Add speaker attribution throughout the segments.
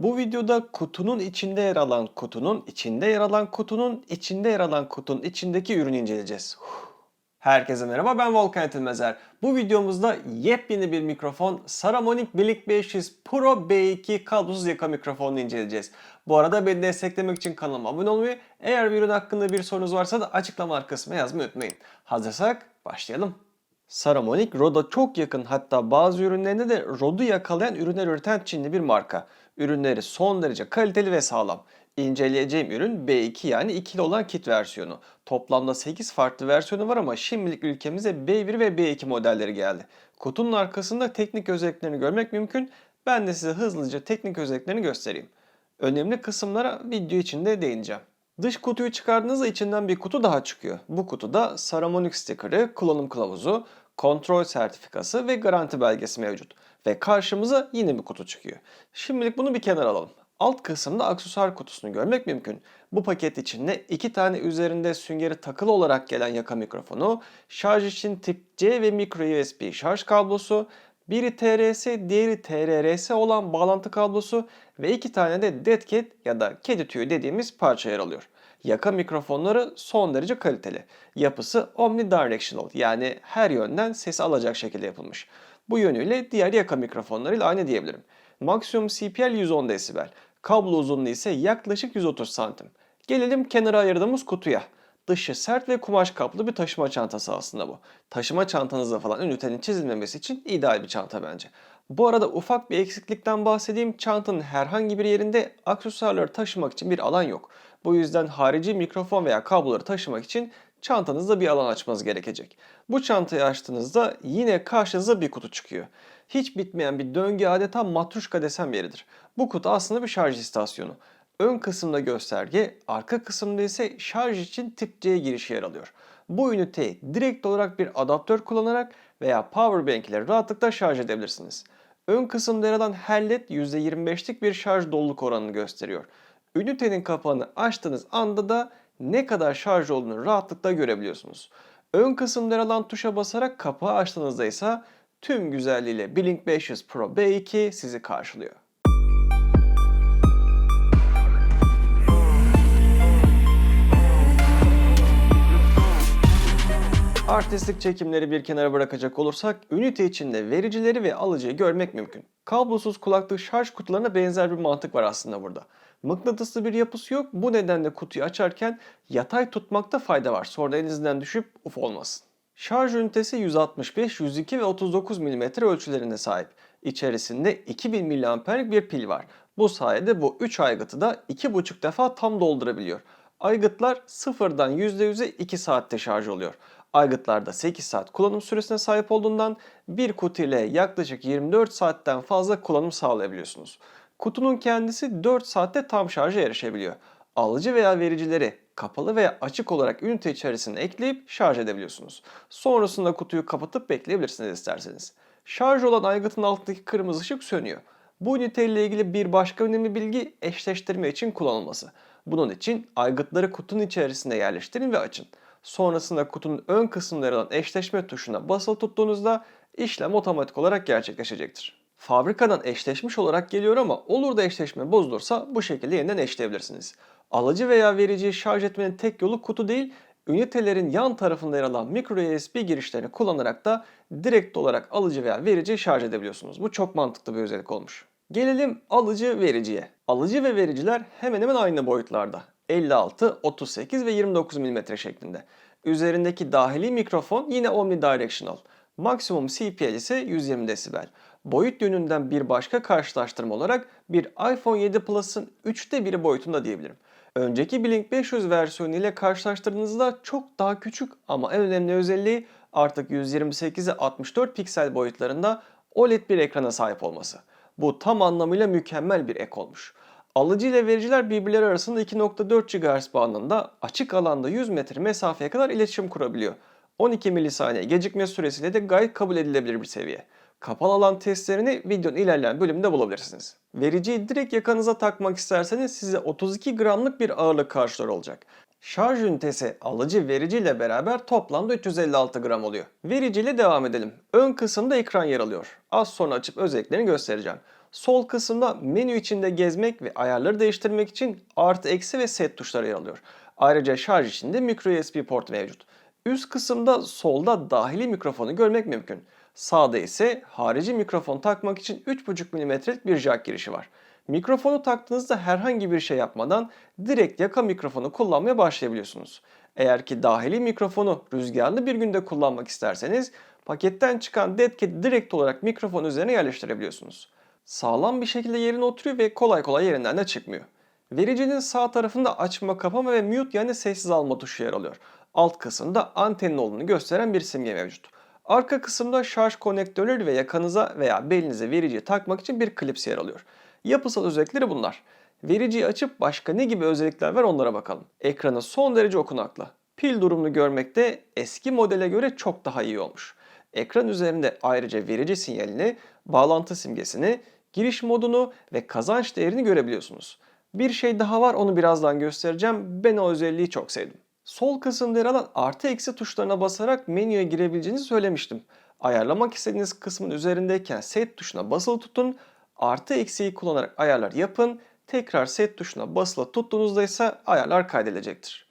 Speaker 1: Bu videoda kutunun içinde yer alan kutunun içinde yer alan kutunun içinde yer alan kutunun içindeki ürünü inceleyeceğiz. Herkese merhaba ben Volkan Etilmezer. Bu videomuzda yepyeni bir mikrofon Saramonic Blink 500 Pro B2 kablosuz yaka mikrofonunu inceleyeceğiz. Bu arada beni desteklemek için kanalıma abone olmayı, eğer bir ürün hakkında bir sorunuz varsa da açıklama kısmına yazmayı unutmayın. Hazırsak başlayalım. Saramonic Rode'a çok yakın hatta bazı ürünlerinde de Rode'u yakalayan ürünler üreten Çinli bir marka. Ürünleri son derece kaliteli ve sağlam. İnceleyeceğim ürün B2 yani ikili olan kit versiyonu. Toplamda 8 farklı versiyonu var ama şimdilik ülkemize B1 ve B2 modelleri geldi. Kutunun arkasında teknik özelliklerini görmek mümkün. Ben de size hızlıca teknik özelliklerini göstereyim. Önemli kısımlara video içinde değineceğim. Dış kutuyu çıkardığınızda içinden bir kutu daha çıkıyor. Bu kutuda Saramonic sticker'ı, kullanım kılavuzu, kontrol sertifikası ve garanti belgesi mevcut. Ve karşımıza yine bir kutu çıkıyor. Şimdilik bunu bir kenara alalım. Alt kısımda aksesuar kutusunu görmek mümkün. Bu paket içinde iki tane üzerinde süngeri takılı olarak gelen yaka mikrofonu, şarj için tip C ve micro USB şarj kablosu, biri TRS, diğeri TRRS olan bağlantı kablosu ve iki tane de dead cat ya da kedi tüyü dediğimiz parça yer alıyor. Yaka mikrofonları son derece kaliteli. Yapısı omnidirectional yani her yönden sesi alacak şekilde yapılmış. Bu yönüyle diğer yaka mikrofonlarıyla aynı diyebilirim. Maksimum CPL 110 desibel. Kablo uzunluğu ise yaklaşık 130 santim. Gelelim kenara ayırdığımız kutuya. Dışı sert ve kumaş kaplı bir taşıma çantası aslında bu. Taşıma çantanızda falan ünitenin çizilmemesi için ideal bir çanta bence. Bu arada ufak bir eksiklikten bahsedeyim. Çantanın herhangi bir yerinde aksesuarları taşımak için bir alan yok. Bu yüzden harici mikrofon veya kabloları taşımak için çantanızda bir alan açmanız gerekecek. Bu çantayı açtığınızda yine karşınıza bir kutu çıkıyor. Hiç bitmeyen bir döngü adeta matruşka desem yeridir. Bu kutu aslında bir şarj istasyonu. Ön kısımda gösterge, arka kısımda ise şarj için tip C girişi yer alıyor. Bu üniteyi direkt olarak bir adaptör kullanarak veya powerbank ile rahatlıkla şarj edebilirsiniz. Ön kısımda yer alan her led %25'lik bir şarj doluluk oranını gösteriyor. Ünitenin kapağını açtığınız anda da ne kadar şarj olduğunu rahatlıkla görebiliyorsunuz. Ön kısımda yer alan tuşa basarak kapağı açtığınızda ise tüm güzelliğiyle Blink 500 Pro B2 sizi karşılıyor. Artistlik çekimleri bir kenara bırakacak olursak ünite içinde vericileri ve alıcıyı görmek mümkün. Kablosuz kulaklık şarj kutularına benzer bir mantık var aslında burada. Mıknatıslı bir yapısı yok. Bu nedenle kutuyu açarken yatay tutmakta fayda var. Sonra elinizden düşüp uf olmasın. Şarj ünitesi 165, 102 ve 39 mm ölçülerine sahip. İçerisinde 2000 mAh'lik bir pil var. Bu sayede bu 3 aygıtı da 2,5 defa tam doldurabiliyor. Aygıtlar sıfırdan %100'e 2 saatte şarj oluyor. Aygıtlarda 8 saat kullanım süresine sahip olduğundan bir kutu ile yaklaşık 24 saatten fazla kullanım sağlayabiliyorsunuz. Kutunun kendisi 4 saatte tam şarja erişebiliyor. Alıcı veya vericileri kapalı veya açık olarak ünite içerisine ekleyip şarj edebiliyorsunuz. Sonrasında kutuyu kapatıp bekleyebilirsiniz isterseniz. Şarj olan aygıtın altındaki kırmızı ışık sönüyor. Bu ünite ile ilgili bir başka önemli bilgi eşleştirme için kullanılması. Bunun için aygıtları kutunun içerisine yerleştirin ve açın. Sonrasında kutunun ön kısmında yer eşleşme tuşuna basılı tuttuğunuzda işlem otomatik olarak gerçekleşecektir. Fabrikadan eşleşmiş olarak geliyor ama olur da eşleşme bozulursa bu şekilde yeniden eşleyebilirsiniz. Alıcı veya vericiyi şarj etmenin tek yolu kutu değil, ünitelerin yan tarafında yer alan micro USB girişlerini kullanarak da direkt olarak alıcı veya vericiyi şarj edebiliyorsunuz. Bu çok mantıklı bir özellik olmuş. Gelelim alıcı vericiye. Alıcı ve vericiler hemen hemen aynı boyutlarda. 56, 38 ve 29 mm şeklinde. Üzerindeki dahili mikrofon yine omnidirectional. Maksimum CPL ise 120 desibel. Boyut yönünden bir başka karşılaştırma olarak bir iPhone 7 Plus'ın 3'te 1'i boyutunda diyebilirim. Önceki Blink 500 versiyonu ile karşılaştırdığınızda çok daha küçük ama en önemli özelliği artık 128'e 64 piksel boyutlarında OLED bir ekrana sahip olması. Bu tam anlamıyla mükemmel bir ek olmuş. Alıcı ile vericiler birbirleri arasında 2.4 GHz bandında açık alanda 100 metre mesafeye kadar iletişim kurabiliyor. 12 milisaniye gecikme süresiyle de gayet kabul edilebilir bir seviye. Kapalı alan testlerini videonun ilerleyen bölümünde bulabilirsiniz. Vericiyi direkt yakanıza takmak isterseniz size 32 gramlık bir ağırlık karşılar olacak. Şarj ünitesi alıcı verici ile beraber toplamda 356 gram oluyor. Verici ile devam edelim. Ön kısımda ekran yer alıyor. Az sonra açıp özelliklerini göstereceğim. Sol kısımda menü içinde gezmek ve ayarları değiştirmek için artı eksi ve set tuşları yer alıyor. Ayrıca şarj için de micro USB port mevcut. Üst kısımda solda dahili mikrofonu görmek mümkün. Sağda ise harici mikrofon takmak için 3.5 mm'lik bir jack girişi var. Mikrofonu taktığınızda herhangi bir şey yapmadan direkt yaka mikrofonu kullanmaya başlayabiliyorsunuz. Eğer ki dahili mikrofonu rüzgarlı bir günde kullanmak isterseniz paketten çıkan deadcat'i direkt olarak mikrofon üzerine yerleştirebiliyorsunuz. Sağlam bir şekilde yerine oturuyor ve kolay kolay yerinden de çıkmıyor. Vericinin sağ tarafında açma kapama ve mute yani sessiz alma tuşu yer alıyor. Alt kısımda antenin olduğunu gösteren bir simge mevcut. Arka kısımda şarj konektörleri ve yakanıza veya belinize vericiyi takmak için bir klips yer alıyor. Yapısal özellikleri bunlar. Vericiyi açıp başka ne gibi özellikler var onlara bakalım. Ekranı son derece okunaklı. Pil durumunu görmekte eski modele göre çok daha iyi olmuş. Ekran üzerinde ayrıca verici sinyalini, bağlantı simgesini, giriş modunu ve kazanç değerini görebiliyorsunuz. Bir şey daha var onu birazdan göstereceğim. Ben o özelliği çok sevdim. Sol kısımda yer alan artı eksi tuşlarına basarak menüye girebileceğinizi söylemiştim. Ayarlamak istediğiniz kısmın üzerindeyken set tuşuna basılı tutun, artı eksiyi kullanarak ayarlar yapın, tekrar set tuşuna basılı tuttuğunuzda ise ayarlar kaydedilecektir.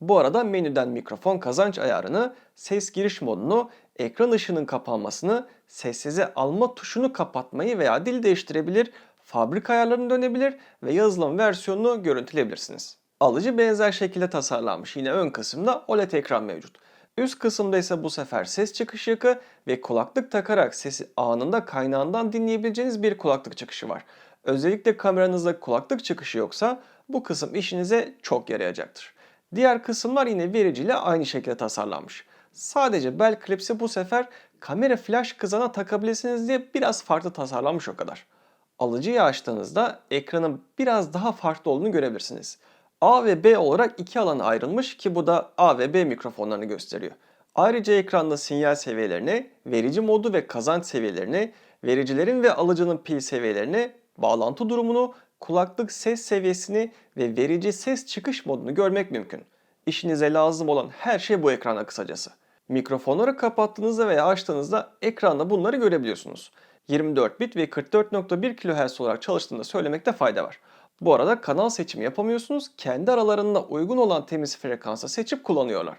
Speaker 1: Bu arada menüden mikrofon kazanç ayarını, ses giriş modunu, ekran ışığının kapanmasını, sessize alma tuşunu kapatmayı veya dil değiştirebilir, fabrika ayarlarını dönebilir ve yazılım versiyonunu görüntüleyebilirsiniz. Alıcı benzer şekilde tasarlanmış yine ön kısımda OLED ekran mevcut. Üst kısımda ise bu sefer ses çıkış yakı ve kulaklık takarak sesi anında kaynağından dinleyebileceğiniz bir kulaklık çıkışı var. Özellikle kameranızda kulaklık çıkışı yoksa bu kısım işinize çok yarayacaktır. Diğer kısımlar yine vericiyle aynı şekilde tasarlanmış. Sadece bel klipsi bu sefer kamera flash kızana takabilirsiniz diye biraz farklı tasarlanmış o kadar. Alıcıyı açtığınızda ekranın biraz daha farklı olduğunu görebilirsiniz. A ve B olarak iki alana ayrılmış ki bu da A ve B mikrofonlarını gösteriyor. Ayrıca ekranda sinyal seviyelerini, verici modu ve kazanç seviyelerini, vericilerin ve alıcının pil seviyelerini, bağlantı durumunu, kulaklık ses seviyesini ve verici ses çıkış modunu görmek mümkün. İşinize lazım olan her şey bu ekranda kısacası. Mikrofonları kapattığınızda veya açtığınızda ekranda bunları görebiliyorsunuz. 24 bit ve 44.1 kHz olarak çalıştığında söylemekte fayda var. Bu arada kanal seçimi yapamıyorsunuz. Kendi aralarında uygun olan temiz frekansı seçip kullanıyorlar.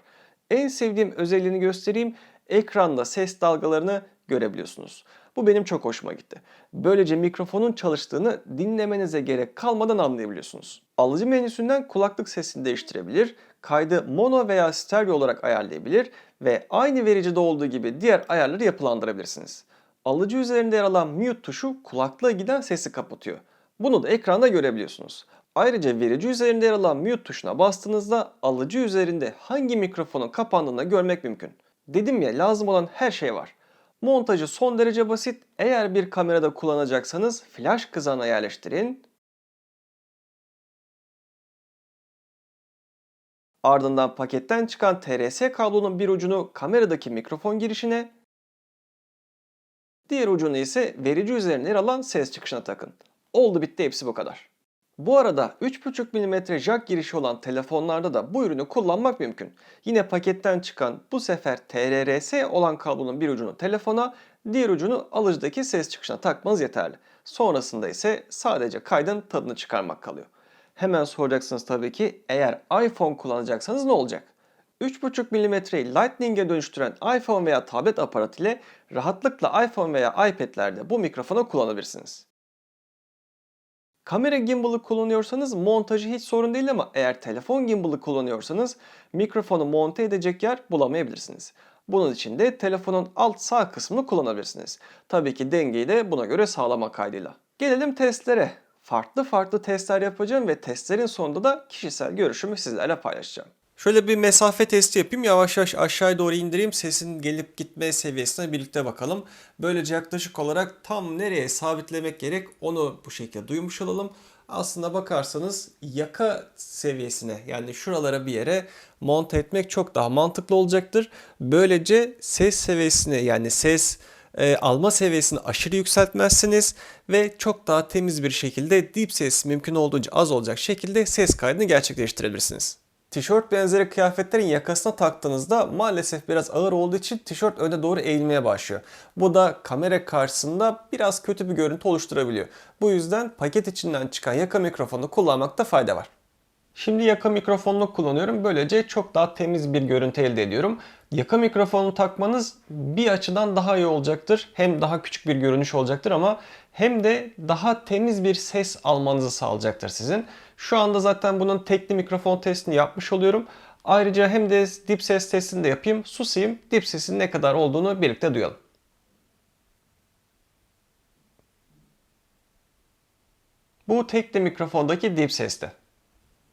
Speaker 1: En sevdiğim özelliğini göstereyim. Ekranda ses dalgalarını görebiliyorsunuz. Bu benim çok hoşuma gitti. Böylece mikrofonun çalıştığını dinlemenize gerek kalmadan anlayabiliyorsunuz. Alıcı menüsünden kulaklık sesini değiştirebilir, kaydı mono veya stereo olarak ayarlayabilir ve aynı vericide olduğu gibi diğer ayarları yapılandırabilirsiniz. Alıcı üzerinde yer alan mute tuşu kulaklığa giden sesi kapatıyor. Bunu da ekranda görebiliyorsunuz. Ayrıca verici üzerinde yer alan mute tuşuna bastığınızda alıcı üzerinde hangi mikrofonun kapandığını görmek mümkün. Dedim ya lazım olan her şey var. Montajı son derece basit. Eğer bir kamerada kullanacaksanız flash kızağına yerleştirin. Ardından paketten çıkan TRS kablonun bir ucunu kameradaki mikrofon girişine, diğer ucunu ise verici üzerine yer alan ses çıkışına takın. Oldu bitti hepsi bu kadar. Bu arada 3.5 mm jack girişi olan telefonlarda da bu ürünü kullanmak mümkün. Yine paketten çıkan bu sefer TRRS olan kablonun bir ucunu telefona, diğer ucunu alıcıdaki ses çıkışına takmanız yeterli. Sonrasında ise sadece kaydın tadını çıkarmak kalıyor. Hemen soracaksınız tabii ki eğer iPhone kullanacaksanız ne olacak? 3.5 mm'yi Lightning'e dönüştüren iPhone veya tablet aparat ile rahatlıkla iPhone veya iPad'lerde bu mikrofonu kullanabilirsiniz. Kamera gimbal'ı kullanıyorsanız montajı hiç sorun değil ama eğer telefon gimbal'ı kullanıyorsanız mikrofonu monte edecek yer bulamayabilirsiniz. Bunun için de telefonun alt sağ kısmını kullanabilirsiniz. Tabii ki dengeyi de buna göre sağlama kaydıyla. Gelelim testlere. Farklı farklı testler yapacağım ve testlerin sonunda da kişisel görüşümü sizlerle paylaşacağım. Şöyle bir mesafe testi yapayım. Yavaş yavaş aşağıya doğru indireyim. Sesin gelip gitme seviyesine birlikte bakalım. Böylece yaklaşık olarak tam nereye sabitlemek gerek onu bu şekilde duymuş olalım. Aslında bakarsanız yaka seviyesine yani şuralara bir yere monte etmek çok daha mantıklı olacaktır. Böylece ses seviyesini yani ses e, alma seviyesini aşırı yükseltmezsiniz ve çok daha temiz bir şekilde deep ses mümkün olduğunca az olacak şekilde ses kaydını gerçekleştirebilirsiniz. Tişört benzeri kıyafetlerin yakasına taktığınızda maalesef biraz ağır olduğu için tişört öne doğru eğilmeye başlıyor. Bu da kamera karşısında biraz kötü bir görüntü oluşturabiliyor. Bu yüzden paket içinden çıkan yaka mikrofonu kullanmakta fayda var. Şimdi yaka mikrofonunu kullanıyorum. Böylece çok daha temiz bir görüntü elde ediyorum. Yaka mikrofonu takmanız bir açıdan daha iyi olacaktır. Hem daha küçük bir görünüş olacaktır ama hem de daha temiz bir ses almanızı sağlayacaktır sizin. Şu anda zaten bunun tekli mikrofon testini yapmış oluyorum. Ayrıca hem de dip ses testini de yapayım. Susayım. Dip sesin ne kadar olduğunu birlikte duyalım. Bu tekli mikrofondaki dip sesti.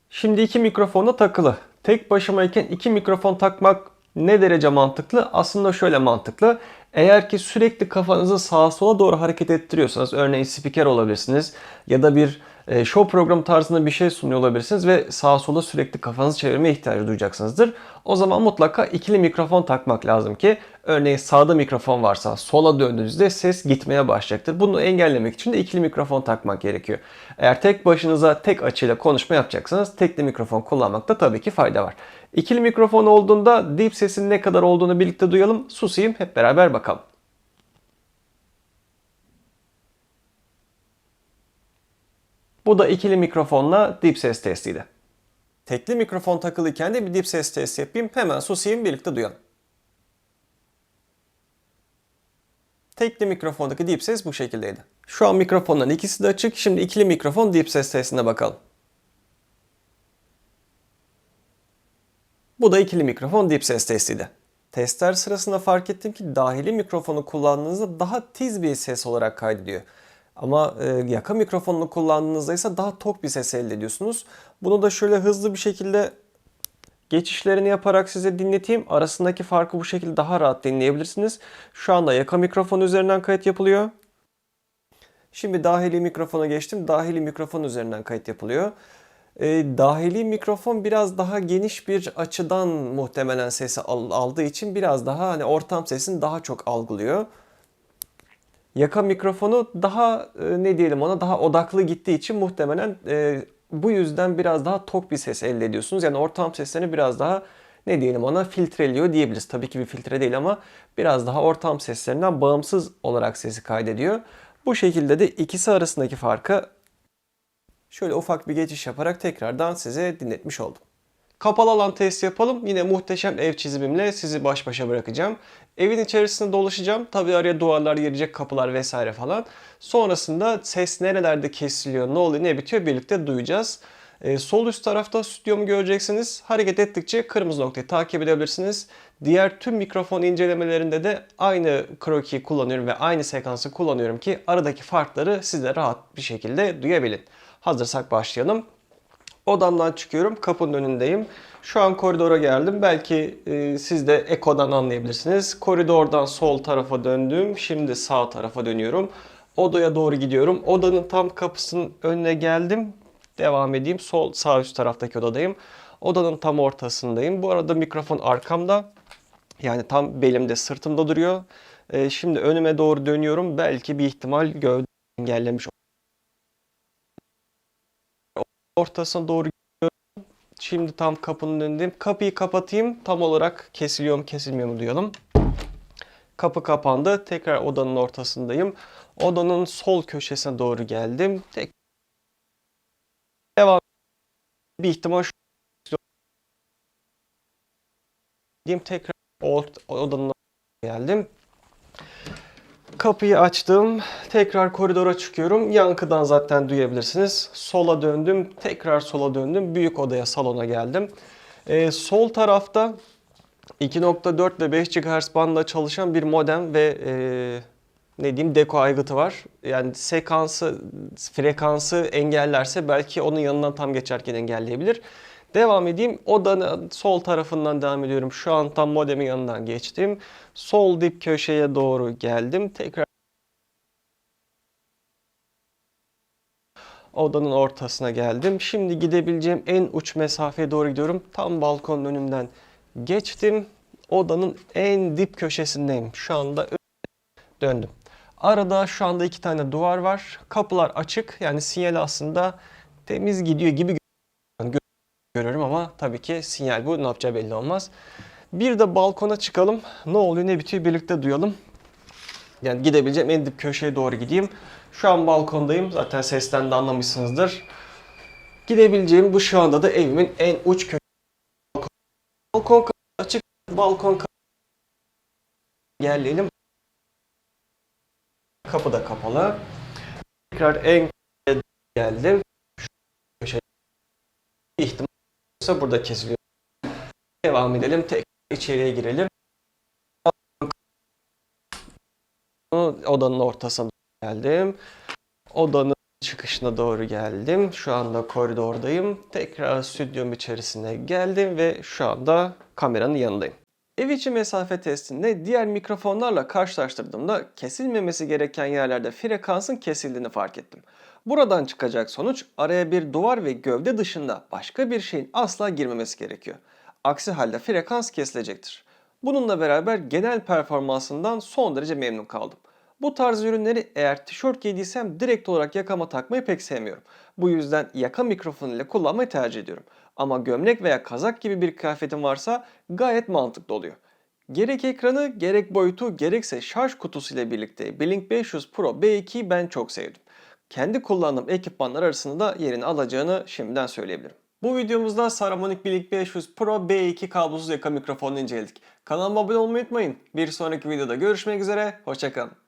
Speaker 1: Şimdi iki mikrofon takılı. Tek başımayken iki mikrofon takmak ne derece mantıklı? Aslında şöyle mantıklı. Eğer ki sürekli kafanızı sağa sola doğru hareket ettiriyorsanız, örneğin spiker olabilirsiniz ya da bir e, show program tarzında bir şey sunuyor olabilirsiniz ve sağa sola sürekli kafanızı çevirmeye ihtiyacı duyacaksınızdır. O zaman mutlaka ikili mikrofon takmak lazım ki örneğin sağda mikrofon varsa sola döndüğünüzde ses gitmeye başlayacaktır. Bunu engellemek için de ikili mikrofon takmak gerekiyor. Eğer tek başınıza tek açıyla konuşma yapacaksanız tekli mikrofon kullanmakta tabii ki fayda var. İkili mikrofon olduğunda dip sesin ne kadar olduğunu birlikte duyalım. Susayım hep beraber bakalım. Bu da ikili mikrofonla dip ses testiydi. Tekli mikrofon takılıyken de bir dip ses testi yapayım. Hemen susayım birlikte duyalım. Tekli mikrofondaki dip ses bu şekildeydi. Şu an mikrofonların ikisi de açık. Şimdi ikili mikrofon dip ses testine bakalım. Bu da ikili mikrofon dip ses testiydi. Testler sırasında fark ettim ki dahili mikrofonu kullandığınızda daha tiz bir ses olarak kaydediyor. Ama e, yaka mikrofonunu kullandığınızda ise daha tok bir ses elde ediyorsunuz. Bunu da şöyle hızlı bir şekilde geçişlerini yaparak size dinleteyim. Arasındaki farkı bu şekilde daha rahat dinleyebilirsiniz. Şu anda yaka mikrofonu üzerinden kayıt yapılıyor. Şimdi dahili mikrofona geçtim. Dahili mikrofon üzerinden kayıt yapılıyor. E, dahili mikrofon biraz daha geniş bir açıdan muhtemelen sesi al- aldığı için biraz daha hani ortam sesini daha çok algılıyor. Yaka mikrofonu daha e, ne diyelim ona daha odaklı gittiği için muhtemelen e, bu yüzden biraz daha tok bir ses elde ediyorsunuz. Yani ortam seslerini biraz daha ne diyelim ona filtreliyor diyebiliriz. Tabii ki bir filtre değil ama biraz daha ortam seslerinden bağımsız olarak sesi kaydediyor. Bu şekilde de ikisi arasındaki farkı şöyle ufak bir geçiş yaparak tekrardan size dinletmiş oldum. Kapalı alan testi yapalım. Yine muhteşem ev çizimimle sizi baş başa bırakacağım. Evin içerisinde dolaşacağım. Tabi araya duvarlar girecek, kapılar vesaire falan. Sonrasında ses nerelerde kesiliyor, ne oluyor, ne bitiyor birlikte duyacağız. Ee, sol üst tarafta stüdyomu göreceksiniz. Hareket ettikçe kırmızı noktayı takip edebilirsiniz. Diğer tüm mikrofon incelemelerinde de aynı krokiyi kullanıyorum ve aynı sekansı kullanıyorum ki aradaki farkları siz de rahat bir şekilde duyabilin. Hazırsak başlayalım. Odamdan çıkıyorum. Kapının önündeyim. Şu an koridora geldim. Belki e, siz de ekodan anlayabilirsiniz. Koridordan sol tarafa döndüm. Şimdi sağ tarafa dönüyorum. Odaya doğru gidiyorum. Odanın tam kapısının önüne geldim. Devam edeyim. Sol sağ üst taraftaki odadayım. Odanın tam ortasındayım. Bu arada mikrofon arkamda. Yani tam belimde sırtımda duruyor. E, şimdi önüme doğru dönüyorum. Belki bir ihtimal gövde engellemiş ortasına doğru gidiyorum. Şimdi tam kapının önündeyim. Kapıyı kapatayım. Tam olarak kesiliyor mu kesilmiyor mu duyalım. Kapı kapandı. Tekrar odanın ortasındayım. Odanın sol köşesine doğru geldim. Tek devam bir ihtimal şu diyeyim tekrar odanın geldim. Kapıyı açtım. Tekrar koridora çıkıyorum. Yankıdan zaten duyabilirsiniz. Sola döndüm. Tekrar sola döndüm. Büyük odaya, salona geldim. Ee, sol tarafta 2.4 ve 5 GHz bandında çalışan bir modem ve e, ne diyeyim deko aygıtı var. Yani sekansı, frekansı engellerse belki onun yanından tam geçerken engelleyebilir. Devam edeyim. Odanın sol tarafından devam ediyorum. Şu an tam modemin yanından geçtim. Sol dip köşeye doğru geldim. Tekrar odanın ortasına geldim. Şimdi gidebileceğim en uç mesafeye doğru gidiyorum. Tam balkonun önünden geçtim. Odanın en dip köşesindeyim. Şu anda döndüm. Arada şu anda iki tane duvar var. Kapılar açık. Yani sinyal aslında temiz gidiyor gibi görüyorum ama tabii ki sinyal bu ne yapacağı belli olmaz. Bir de balkona çıkalım. Ne oluyor ne bitiyor birlikte duyalım. Yani gidebileceğim en dip köşeye doğru gideyim. Şu an balkondayım. Zaten sesten de anlamışsınızdır. Gidebileceğim bu şu anda da evimin en uç köşesi. Balkon kapısı açık. Balkon. Gelelim. Kapı da kapalı. Tekrar en geldim. Şu köşe ihtimal olursa burada kesiliyor. Devam edelim. Tekrar içeriye girelim. Odanın ortasına geldim. Odanın çıkışına doğru geldim. Şu anda koridordayım. Tekrar stüdyom içerisine geldim ve şu anda kameranın yanındayım. Ev içi mesafe testinde diğer mikrofonlarla karşılaştırdığımda kesilmemesi gereken yerlerde frekansın kesildiğini fark ettim. Buradan çıkacak sonuç araya bir duvar ve gövde dışında başka bir şeyin asla girmemesi gerekiyor. Aksi halde frekans kesilecektir. Bununla beraber genel performansından son derece memnun kaldım. Bu tarz ürünleri eğer tişört giydiysem direkt olarak yakama takmayı pek sevmiyorum. Bu yüzden yaka mikrofonu ile kullanmayı tercih ediyorum. Ama gömlek veya kazak gibi bir kıyafetim varsa gayet mantıklı oluyor. Gerek ekranı, gerek boyutu, gerekse şarj kutusu ile birlikte Blink 500 Pro B2'yi ben çok sevdim. Kendi kullandığım ekipmanlar arasında da yerini alacağını şimdiden söyleyebilirim. Bu videomuzda Saramonic Blink 500 Pro B2 kablosuz yaka mikrofonunu inceledik. Kanalıma abone olmayı unutmayın. Bir sonraki videoda görüşmek üzere, hoşçakalın.